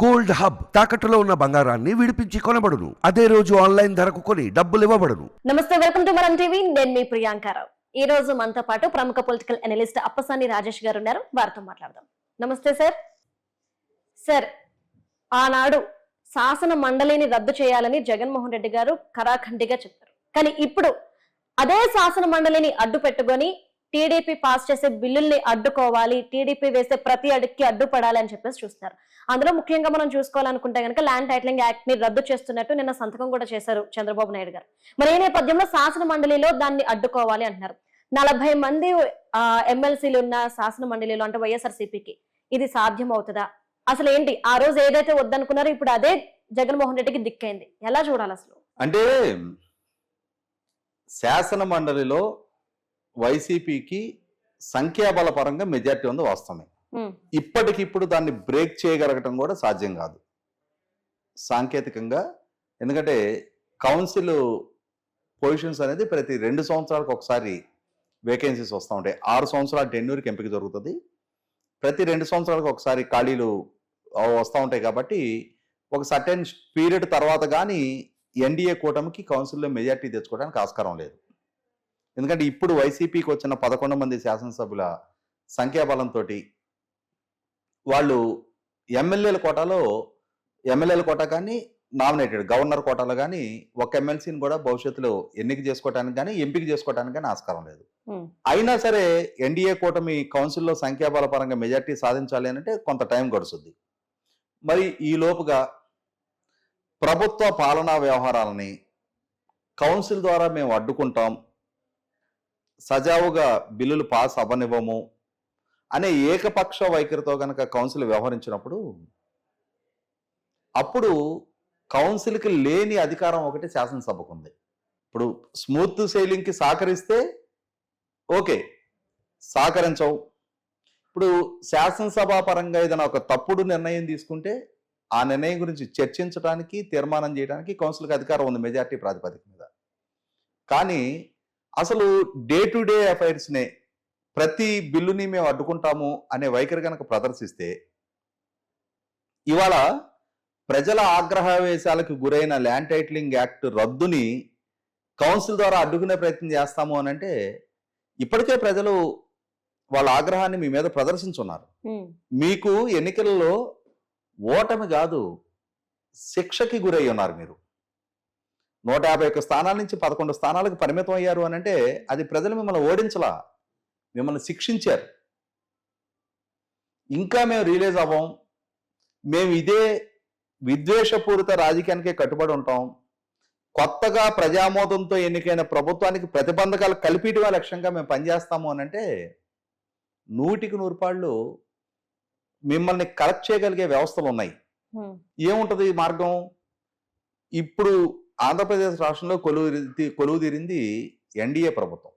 Gold hub తాకట్టులో ఉన్న బంగారాన్ని విడిపించి కొనబడును. అదే రోజు ఆన్లైన్ ధరకు కొని డబ్బులు ఇవ్వబడును. నమస్తే వెల్కమ్ టు మనం టీవీ. నేను మీ ప్రియాంకారావు ఈ రోజు మనతో పాటు ప్రముఖ పొలిటికల్ అనలిస్ట్ అప్పసాని రాజేష్ గారు ఉన్నారు. వారితో మాట్లాడదాం. నమస్తే సార్. సార్ ఆనాడు శాసన మండలిని రద్దు చేయాలని జగన్మోహన్ రెడ్డి గారు కరాఖండిగా చెప్పారు. కానీ ఇప్పుడు అదే శాసన మండలిని అడ్డు పెట్టుకొని టీడీపీ పాస్ చేసే బిల్లుల్ని అడ్డుకోవాలి టీడీపీ వేసే ప్రతి అడుగుకి అడ్డుపడాలి అని చెప్పేసి చూస్తున్నారు. అందులో ముఖ్యంగా మనం చూసుకోవాలనుకుంటే కనుక ల్యాండ్ టైటిలింగ్ యాక్ట్ని రద్దు చేస్తున్నట్టు నిన్న సంతకం కూడా చేశారు చంద్రబాబు నాయుడు గారు. మరి ఈ నేపథ్యంలో శాసన మండలిలో దాన్ని అడ్డుకోవాలి అంటున్నారు. నలభై మంది ఎమ్మెల్సీలు ఉన్న శాసన మండలిలో అంటే వైఎస్ఆర్సీపీకి ఇది సాధ్యం అవుతుందా అసలు ఏంటి? ఆ రోజు ఏదైతే వద్దనుకున్నారో ఇప్పుడు అదే జగన్మోహన్ రెడ్డికి దిక్కైంది. ఎలా చూడాలి అసలు? అంటే శాసన మండలిలో వైసీపీకి సంఖ్యాబల పరంగా మెజార్టీ ఉంది వాస్తవమే. ఇప్పటికిప్పుడు దాన్ని బ్రేక్ చేయగలగటం కూడా సాధ్యం కాదు. సాంకేతికంగా ఎందుకంటే కౌన్సిల్ పొజిషన్స్ అనేది ప్రతి రెండు సంవత్సరాలకు ఒకసారి వేకెన్సీస్ వస్తూ ఉంటాయి. ఆరు సంవత్సరాల టెన్యూర్కి ఎంపిక జరుగుతుంది ప్రతి రెండు సంవత్సరాలకు ఒకసారి ఖాళీలు వస్తూ ఉంటాయి కాబట్టి ఒక సర్టెన్ పీరియడ్ తర్వాత కానీ ఎన్డీఏ కూటమికి కౌన్సిల్లో మెజార్టీ తెచ్చుకోవడానికి ఆస్కారం లేదు. ఎందుకంటే ఇప్పుడు వైసీపీకి వచ్చిన పదకొండు మంది శాసనసభ్యుల సంఖ్యాబలంతో వాళ్ళు ఎమ్మెల్యేల కోటాలో ఎమ్మెల్యేల కోట కానీ నామినేటెడ్ గవర్నర్ కోటాలో కానీ ఒక ఎమ్మెల్సీని కూడా భవిష్యత్తులో ఎన్నిక చేసుకోవడానికి కానీ ఎంపిక చేసుకోవడానికి కానీ ఆస్కారం లేదు. అయినా సరే ఎన్డీఏ కూటమి కౌన్సిల్లో సంఖ్యాబల పరంగా మెజార్టీ సాధించాలి అంటే కొంత టైం గడుస్తుంది. మరి ఈ లోపుగా ప్రభుత్వ పాలనా వ్యవహారాలని కౌన్సిల్ ద్వారా మేము అడ్డుకుంటాం సజావుగా బిల్లులు పాస్ అవ్వనివ్వము అనే ఏకపక్ష వైఖరితో కనుక కౌన్సిల్ వ్యవహరించినప్పుడు అప్పుడు కౌన్సిల్కి లేని అధికారం ఒకటి శాసనసభకు ఉంది ఇప్పుడు స్మూత్ సెయిలింగ్కి సహకరిస్తే ఓకే సహకరించవు. ఇప్పుడు శాసనసభ పరంగా ఏదైనా ఒక తప్పుడు నిర్ణయం తీసుకుంటే ఆ నిర్ణయం గురించి చర్చించడానికి తీర్మానం చేయడానికి కౌన్సిల్కి అధికారం ఉంది మెజార్టీ ప్రాతిపదిక మీద కానీ అసలు డే టు డే అఫైర్స్నే ప్రతి బిల్లుని మేము అడ్డుకుంటాము అనే వైఖరి కనుక ప్రదర్శిస్తే ఇవాళ ప్రజల ఆగ్రహావేశాలకు గురైన ల్యాండ్ టైటిలింగ్ యాక్ట్ రద్దుని కౌన్సిల్ ద్వారా అడ్డుకునే ప్రయత్నం చేస్తాము అని అంటే ఇప్పటికే ప్రజలు వాళ్ళ ఆగ్రహాన్ని మీ మీద ప్రదర్శించున్నారు. మీకు ఎన్నికలలో ఓటమి కాదు శిక్షకి గురై ఉన్నారు మీరు. నూట యాభై ఒక్క స్థానాల నుంచి పదకొండు స్థానాలకు పరిమితం అయ్యారు అని అంటే అది ప్రజలు మిమ్మల్ని ఓడించలా. మిమ్మల్ని శిక్షించారు. ఇంకా మేము రిలీజ్ అవ్వం. మేము ఇదే విద్వేషపూరిత రాజకీయానికే కట్టుబడి ఉంటాం. కొత్తగా ప్రజామోదంతో ఎన్నికైన ప్రభుత్వానికి ప్రతిబంధకాలు కల్పించడమే లక్ష్యంగా మేము పనిచేస్తాము అని అంటే నూటికి నూరు పాళ్ళు మిమ్మల్ని కరెక్ట్ చేయగలిగే వ్యవస్థలు ఉన్నాయి. ఏముంటది ఈ మార్గం? ఇప్పుడు ఆంధ్రప్రదేశ్ రాష్ట్రంలో కొలువు కొలువు తీరింది ఎన్డీఏ ప్రభుత్వం.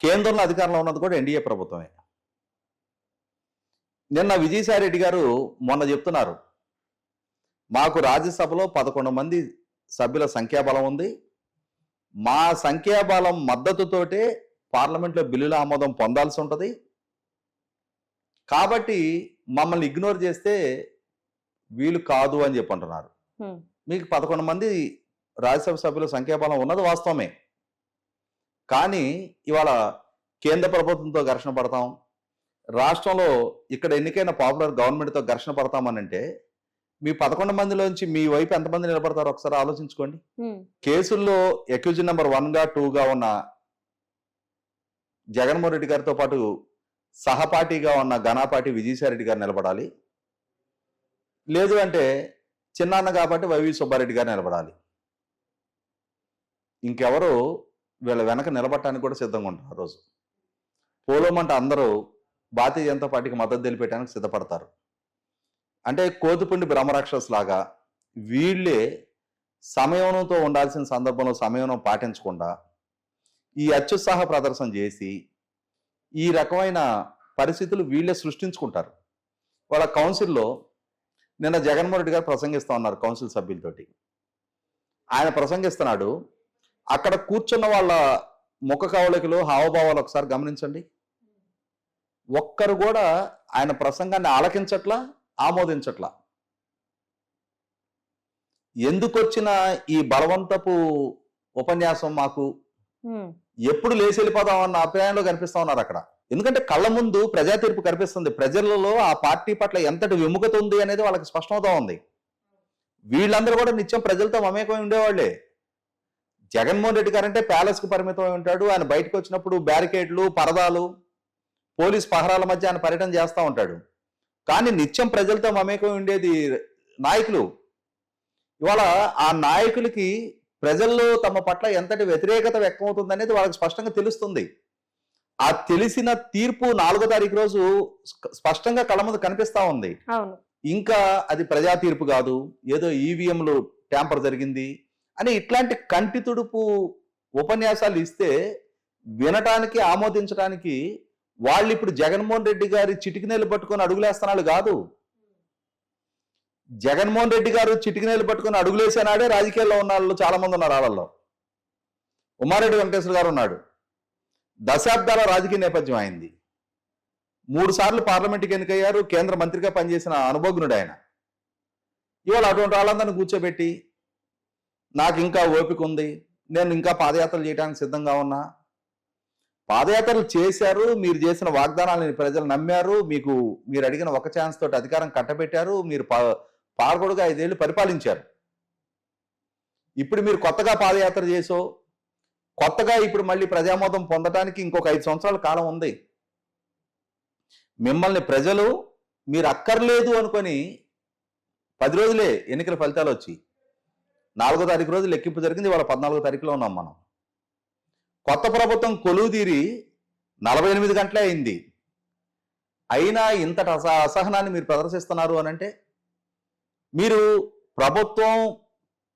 కేంద్రంలో అధికారంలో ఉన్నది కూడా ఎన్డీఏ ప్రభుత్వమే. నిన్న విజయసాయి రెడ్డి గారు మొన్న చెప్తున్నారు మాకు రాజ్యసభలో పదకొండు మంది సభ్యుల సంఖ్యాబలం ఉంది. మా సంఖ్యాబలం మద్దతుతోటే పార్లమెంట్లో బిల్లుల ఆమోదం పొందాల్సి ఉంటుంది. కాబట్టి మమ్మల్ని ఇగ్నోర్ చేస్తే వీలు కాదు అని చెప్పి అంటున్నారు మీకు పదకొండు మంది రాజ్యసభ సభ్యుల సంఖ్యాబలం ఉన్నది వాస్తవమే. కానీ ఇవాళ కేంద్ర ప్రభుత్వంతో ఘర్షణ పడతాం. రాష్ట్రంలో ఇక్కడ ఎన్నికైన పాపులర్ గవర్నమెంట్తో ఘర్షణ పడతామనంటే మీ పదకొండు మందిలోంచి మీ వైపు ఎంతమంది నిలబడతారో ఒకసారి ఆలోచించుకోండి. కేసుల్లో ఎక్యూజ్ నెంబర్ వన్గా టూగా ఉన్న జగన్మోహన్ రెడ్డి గారితో పాటు సహపాఠిగా ఉన్న ఘనాపాటి విజయసాయిరెడ్డి గారు నిలబడాలి. లేదు అంటే చిన్నాన్న కాబట్టి వైవి సుబ్బారెడ్డి గారు నిలబడాలి. ఇంకెవరు వీళ్ళ వెనక నిలబడటానికి కూడా సిద్ధంగా ఉంటారు ఆ రోజు. పోలోమంటే అందరూ భారతీయ జనతా పార్టీకి మద్దతు తెలిపేయడానికి సిద్ధపడతారు. అంటే కోతిపిండి బ్రహ్మరాక్షస్ లాగా వీళ్ళే సమయంతో ఉండాల్సిన సందర్భంలో సమయం పాటించకుండా ఈ అత్యుత్సాహ ప్రదర్శన చేసి ఈ రకమైన పరిస్థితులు వీళ్ళే సృష్టించుకుంటారు. వాళ్ళ కౌన్సిల్లో నిన్న జగన్మోహన్ రెడ్డి గారు ప్రసంగిస్తా ఉన్నారు కౌన్సిల్ సభ్యులతోటి. ఆయన ప్రసంగిస్తున్నాడు అక్కడ కూర్చున్న వాళ్ళ ముఖ కవళికలు హావభావాలు ఒకసారి గమనించండి. ఒక్కరు కూడా ఆయన ప్రసంగాన్ని ఆలకించట్లా ఆమోదించట్లా. ఎందుకొచ్చిన ఈ బలవంతపు ఉపన్యాసం మాకు? ఎప్పుడు లేచి వెళ్ళిపోదాం అన్న అభిప్రాయంలో కనిపిస్తా ఉన్నారు అక్కడ. ఎందుకంటే కళ్ళ ముందు ప్రజా తీర్పు కనిపిస్తుంది. ప్రజలలో ఆ పార్టీ పట్ల ఎంతటి విముఖత ఉంది అనేది వాళ్ళకి స్పష్టమవుతా ఉంది. వీళ్ళందరూ కూడా నిత్యం ప్రజలతో మమేకమై ఉండేవాళ్ళే జగన్మోహన్ రెడ్డి గారంటే ప్యాలెస్కు పరిమితం అయి ఉంటాడు. ఆయన బయటకు వచ్చినప్పుడు బ్యారికేడ్లు పరదాలు పోలీస్ పహరాల మధ్య ఆయన పర్యటన చేస్తూ ఉంటాడు. కానీ నిత్యం ప్రజలతో మమేకమై ఉండేది నాయకులు. ఇవాళ ఆ నాయకులకి ప్రజల్లో తమ పట్ల ఎంతటి వ్యతిరేకత వ్యక్తమవుతుంది అనేది వాళ్ళకి స్పష్టంగా తెలుస్తుంది. ఆ తెలిసిన తీర్పు నాలుగో తారీఖు రోజు స్ప- స్పష్టంగా కళ్ళ ముందు కనిపిస్తా ఉంది. ఇంకా అది ప్రజా తీర్పు కాదు ఏదో ఈవీఎంలు ట్యాంపర్ జరిగింది అని ఇట్లాంటి కంటి తుడుపు ఉపన్యాసాలు ఇస్తే వినటానికి ఆమోదించడానికి వాళ్ళు ఇప్పుడు జగన్మోహన్ రెడ్డి గారి చిటికినేలు పట్టుకొని అడుగులేస్తున్నాడు కాదు. జగన్మోహన్ రెడ్డి గారు చిటికినేలు పట్టుకొని అడుగులేసేనాడే రాజకీయాల్లో ఉన్న వాళ్ళు చాలా మంది ఉన్నారు వాళ్ళల్లో ఉమారెడ్డి వెంకటేశ్వర గారు ఉన్నాడు. దశాబ్దాల రాజకీయ నేపథ్యం అయింది. మూడు సార్లు పార్లమెంట్కి ఎన్నికయ్యారు కేంద్ర మంత్రిగా పనిచేసిన అనుభవజ్ఞుడు ఆయన. ఇవాళ అటువంటి వాళ్ళందరినీ కూర్చోబెట్టి నాకు ఇంకా ఓపిక ఉంది నేను ఇంకా పాదయాత్రలు చేయడానికి సిద్ధంగా ఉన్నా. పాదయాత్రలు చేశారు మీరు చేసిన వాగ్దానాలను ప్రజలు నమ్మారు మీకు మీరు అడిగిన ఒక ఛాన్స్ తోటి అధికారం కట్టబెట్టారు మీరు పా- ఐదేళ్ళు పరిపాలించారు. ఇప్పుడు మీరు కొత్తగా పాదయాత్ర చేసో కొత్తగా ఇప్పుడు మళ్ళీ ప్రజామోదం పొందడానికి ఇంకొక ఐదు సంవత్సరాల కాలం ఉంది. మిమ్మల్ని ప్రజలు మీరు అక్కర్లేదు అనుకొని పది రోజులే ఎన్నికల ఫలితాలు వచ్చి నాలుగో తారీఖు రోజు లెక్కింపు జరిగింది వాళ్ళ పద్నాలుగో తారీఖులో ఉన్నాం మనం. కొత్త ప్రభుత్వం కొలువు తీరి నలభై ఎనిమిది గంటలే అయింది. అయినా ఇంతటి అస అసహనాన్ని మీరు ప్రదర్శిస్తున్నారు అని అంటే మీరు ప్రభుత్వం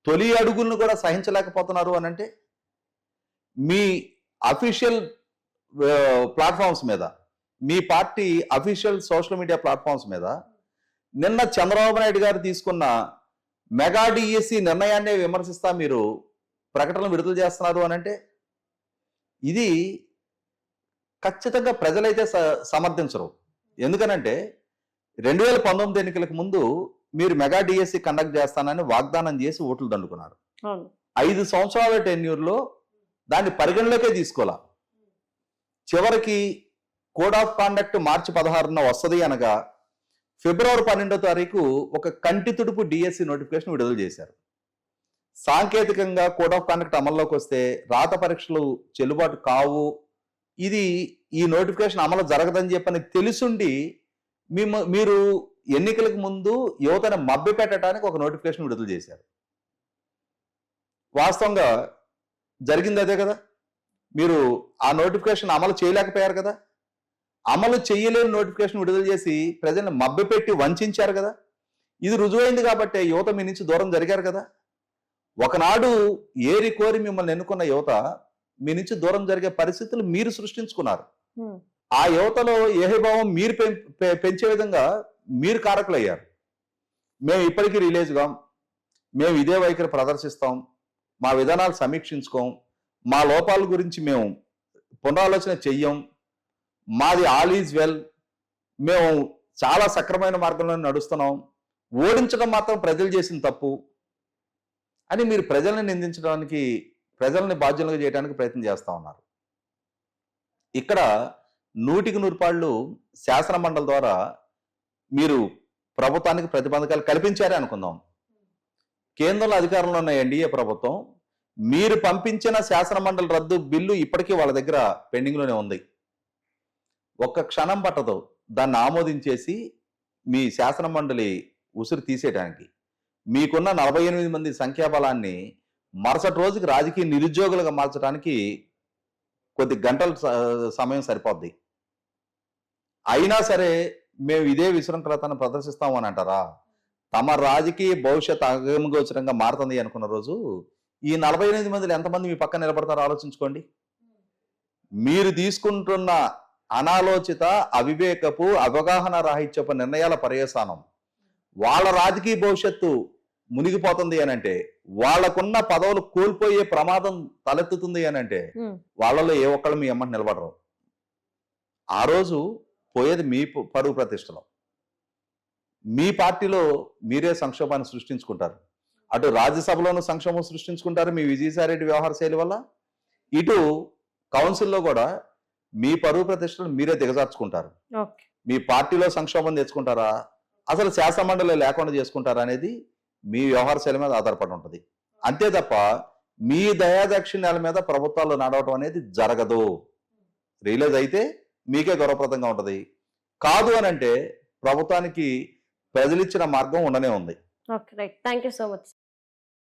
తొలి అడుగులను కూడా సహించలేకపోతున్నారు అని అంటే మీ అఫీషియల్ ప్లాట్ఫామ్స్ మీద మీ party official social media platforms మీద నిన్న చంద్రబాబు నాయుడు గారు తీసుకున్న మెగా డిఎస్సి నిర్ణయాన్ని విమర్శిస్తా మీరు ప్రకటనలు విడుదల చేస్తున్నారు అని అంటే ఇది ఖచ్చితంగా ప్రజలైతే సమర్థించరు. ఎందుకనంటే రెండు వేల పంతొమ్మిది ఎన్నికలకు ముందు మీరు మెగా డిఎస్సి కండక్ట్ చేస్తానని వాగ్దానం చేసి ఓట్లు దండుకున్నారు. ఐదు సంవత్సరాల టెన్యూర్లో దాన్ని పరిగణలోకే తీసుకోవాలా? చివరికి కోడ్ ఆఫ్ కాండక్ట్ మార్చి పదహారున వస్తుంది అనగా ఫిబ్రవరి పన్నెండో తారీఖు ఒక కంటి తుడుపు డిఎస్సి నోటిఫికేషన్ విడుదల చేశారు. సాంకేతికంగా కోడ్ ఆఫ్ కాండక్ట్ అమల్లోకి వస్తే రాత పరీక్షలు చెల్లుబాటు కావు. ఇది ఈ నోటిఫికేషన్ అమలు జరగదని చెప్పని తెలుసుండి మేము మీరు ఎన్నికలకు ముందు యువతను మభ్య పెట్టడానికి ఒక నోటిఫికేషన్ విడుదల చేశారు. వాస్తవంగా జరిగింది అదే కదా. మీరు ఆ నోటిఫికేషన్ అమలు చేయలేకపోయారు కదా. అమలు చేయలేని నోటిఫికేషన్ విడుదల చేసి ప్రజల్ని మభ్యపెట్టి వంచారు కదా. ఇది రుజువైంది కాబట్టి యువత మీ నుంచి దూరం జరిగారు కదా. ఒకనాడు ఏరి కోరి మిమ్మల్ని ఎన్నుకున్న యువత మీ నుంచి దూరం జరిగే పరిస్థితులు మీరు సృష్టించుకున్నారు. ఆ యువతలో ఏహభావం మీరు పెంచే విధంగా మీరు కారకులయ్యారు. మేము ఇప్పటికీ రిలీజ్గా మేము ఇదే వైఖరి ప్రదర్శిస్తాం. మా విధానాలు సమీక్షించుకోం. మా లోపాల గురించి మేము పునరాలోచన చెయ్యం. మాది ఆల్ ఈజ్ వెల్. మేము చాలా సక్రమైన మార్గంలో నడుస్తున్నాం. ఓడించడం మాత్రం ప్రజలు చేసిన తప్పు అని మీరు ప్రజల్ని నిందించడానికి ప్రజల్ని బాధ్యులుగా చేయడానికి ప్రయత్నం చేస్తూ ఉన్నారు. ఇక్కడ నూటికి నూరుపాళ్ళు శాసన మండలి ద్వారా మీరు ప్రభుత్వానికి ప్రతిబంధకాలు కల్పించారే అనుకుందాం. కేంద్రంలో అధికారంలో ఉన్న ఎన్డీఏ ప్రభుత్వం మీరు పంపించిన శాసన మండలి రద్దు బిల్లు ఇప్పటికీ వాళ్ళ దగ్గర పెండింగ్లోనే ఉంది. ఒక్క క్షణం పట్టదు. దాన్ని ఆమోదించేసి మీ శాసన మండలి ఉసురు తీసేయడానికి మీకున్న నలభై ఎనిమిది మంది సంఖ్యాబలాన్ని మరుసటి రోజుకి రాజకీయ నిరుద్యోగులుగా మార్చడానికి కొద్ది గంటల సమయం సరిపోద్ది. అయినా సరే మేము ఇదే విశృంఖలతను ప్రదర్శిస్తామని అంటారా? తమ రాజకీయ భవిష్యత్ అగమగోచరంగా మారుతుంది అనుకున్న రోజు ఈ నలభై ఎనిమిది మందిలో ఎంతమంది మీ పక్కన నిలబడతారో ఆలోచించుకోండి. మీరు తీసుకుంటున్న అనాలోచిత అవివేకపు అవగాహన రాహిత్యపు నిర్ణయాల పర్యవసానం వాళ్ళ రాజకీయ భవిష్యత్తు మునిగిపోతుంది అని అంటే వాళ్ళకున్న పదవులు కోల్పోయే ప్రమాదం తలెత్తుతుంది అని అంటే వాళ్ళలో ఏ ఒక్కళ్ళు మీ అమ్మని నిలబడరు. ఆ రోజు పోయేది మీ పరువు ప్రతిష్టలో. మీ పార్టీలో మీరే సంక్షోభాన్ని సృష్టించుకుంటారు. అటు రాజ్యసభలోనూ సంక్షోభం సృష్టించుకుంటారు మీ విజయసాయిరెడ్డి వ్యవహార శైలి వల్ల. ఇటు కౌన్సిల్లో కూడా మీ పరువు ప్రతిష్టలు మీరే దిగజార్చుకుంటారు. మీ పార్టీలో సంక్షోభం తెచ్చుకుంటారా? అసలు శాసనమండలి లేకుండా చేసుకుంటారా అనేది మీ వ్యవహార శైలి మీద ఆధారపడి ఉంటుంది. అంతే తప్ప మీ దయాదక్షిణ్యాల మీద ప్రభుత్వాలు నడవటం అనేది జరగదు. రియలైజ్ అయితే మీకే గౌరవప్రదంగా ఉంటుంది. కాదు అని అంటే ప్రభుత్వానికి ప్రజలిచ్చిన మార్గం ఉండనే ఉంది. Okay right thank you so much